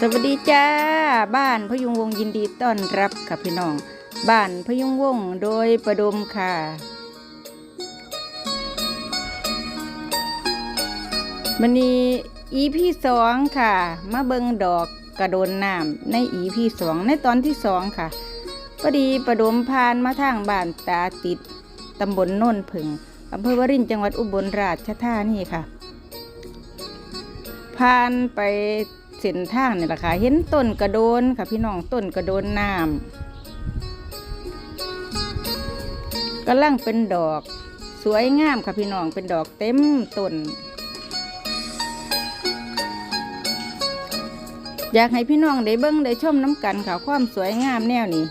สวัสดีจ้า บ้านพยุงวงยินดีต้อนรับค่ะพี่น้อง บ้านพยุงวงโดยประดมค่ะ มันนี้อีพี่สองค่ะ มาเบิงดอกกระโดนน้ำในอีพี่สองในตอนที่สองค่ะพอดีประดมพานมาทางบ้านตาติดตำบลโนนผึ่งอำเภอวรินจังหวัดอุบลราชธานีค่ะผ่านไป ส้นทางนี่แหละค่ะ เห็นต้นกระโดนค่ะ พี่น้องต้นกระโดนน้ำกำลังเป็นดอกสวยงามค่ะพี่น้องเป็นดอกเต็มต้นอยากให้พี่น้องได้เบิ้งได้ชมน้ำกันค่ะความสวยงามแนวนี้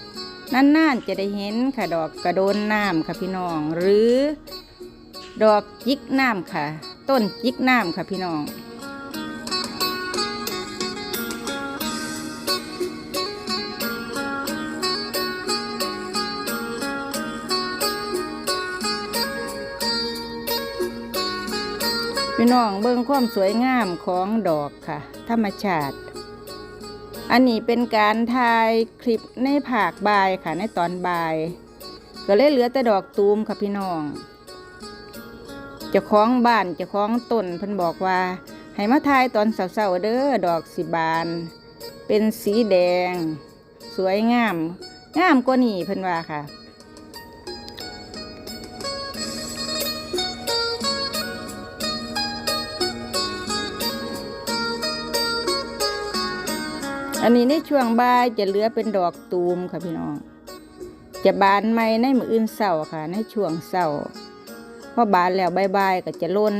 นานๆจะได้เห็นค่ะดอกกระโดนน้ำค่ะพี่น้อง หรือ ดอกจิกน้ำค่ะ ต้นจิกน้ำค่ะพี่น้อง พี่น้องเบิ่งความสวยงามของดอกค่ะ ธรรมชาติ อันนี้เป็นการถ่ายคลิปในภาคบ่ายค่ะในตอนบ่าย ก็เลยเหลือแต่ดอกตูมค่ะพี่น้องเจ้าของบ้านเจ้าของต้นเพิ่นบอกว่า ให้มาถ่ายตอนเสาๆเด้อดอกสีบาน เป็นสีแดง สวยงาม งามกว่านี่เพิ่นว่าค่ะ อันนี้ในช่วงบ่ายจะเหลือเป็นดอกตูมค่ะพี่น้อง จะบานไม่ในมืออื่นเสาร์ค่ะ ในช่วงเสาร์พอบานแล้วบายๆก็จะล้น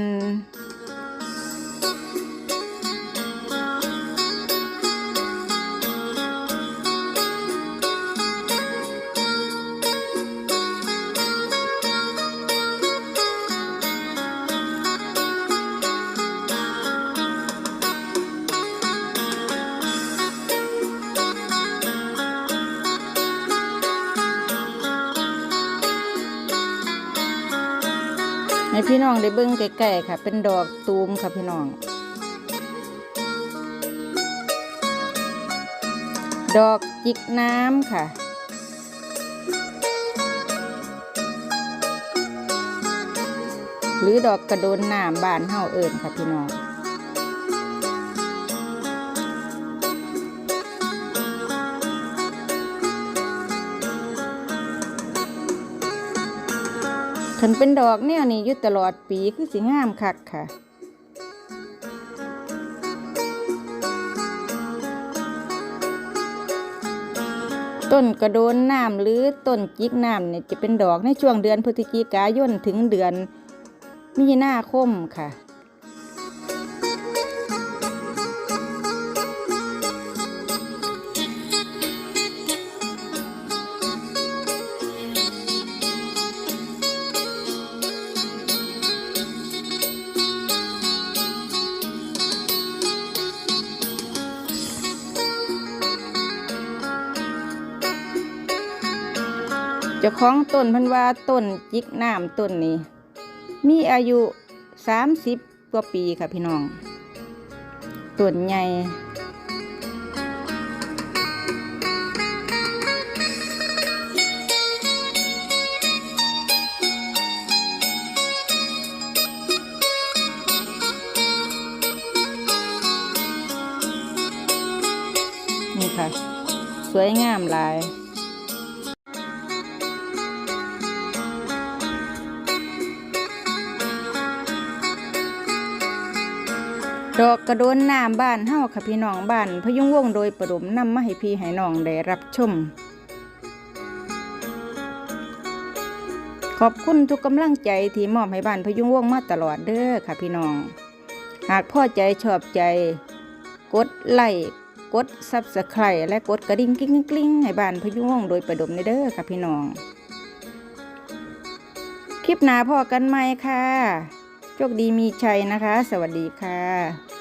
ให้พี่น้องได้เบิ้งใกล้ๆค่ะ เป็นดอกตูมค่ะพี่น้อง ดอกจิกน้ำค่ะหรือดอกกระโดนน้ำบานเฮาเอิญค่ะพี่น้อง ขันเป็นดอกแนวนี้อยู่ตลอดปีคือสิงามคักค่ะต้นกระโดนน้ำหรือต้นจิกน้ำเนี่ยจะเป็นดอกในช่วงเดือนพฤศจิกายนถึงเดือนมีนาคมค่ะ จ้าของต้นพันวาต้นจิกน้ำต้นนี้ มีอายุสามสิบกว่าปีค่ะพี่น้องต้นใหญ่นี่ค่ะ สวยงามหลาย ดอกกระโดนน้ำบ้านเฮาค่ะพี่น้องบ้านพยุงวงโดยประดมนำมาให้พี่ให้น้องได้รับชม ขอบคุณทุกกำลังใจที่มอบให้บ้านพยุงวงมาตลอดเด้อค่ะพี่น้อง หากพ่อใจชอบใจ กดไลค์กดซับสไครต์และกดกระดิ่งกลิ้งกลิ้งให้บ้านพยุงวงโดยประดมในเด้อค่ะพี่น้อง คลิปหน้าพอกันไหมค่ะโชคดีมีชัยนะคะ สวัสดีค่ะ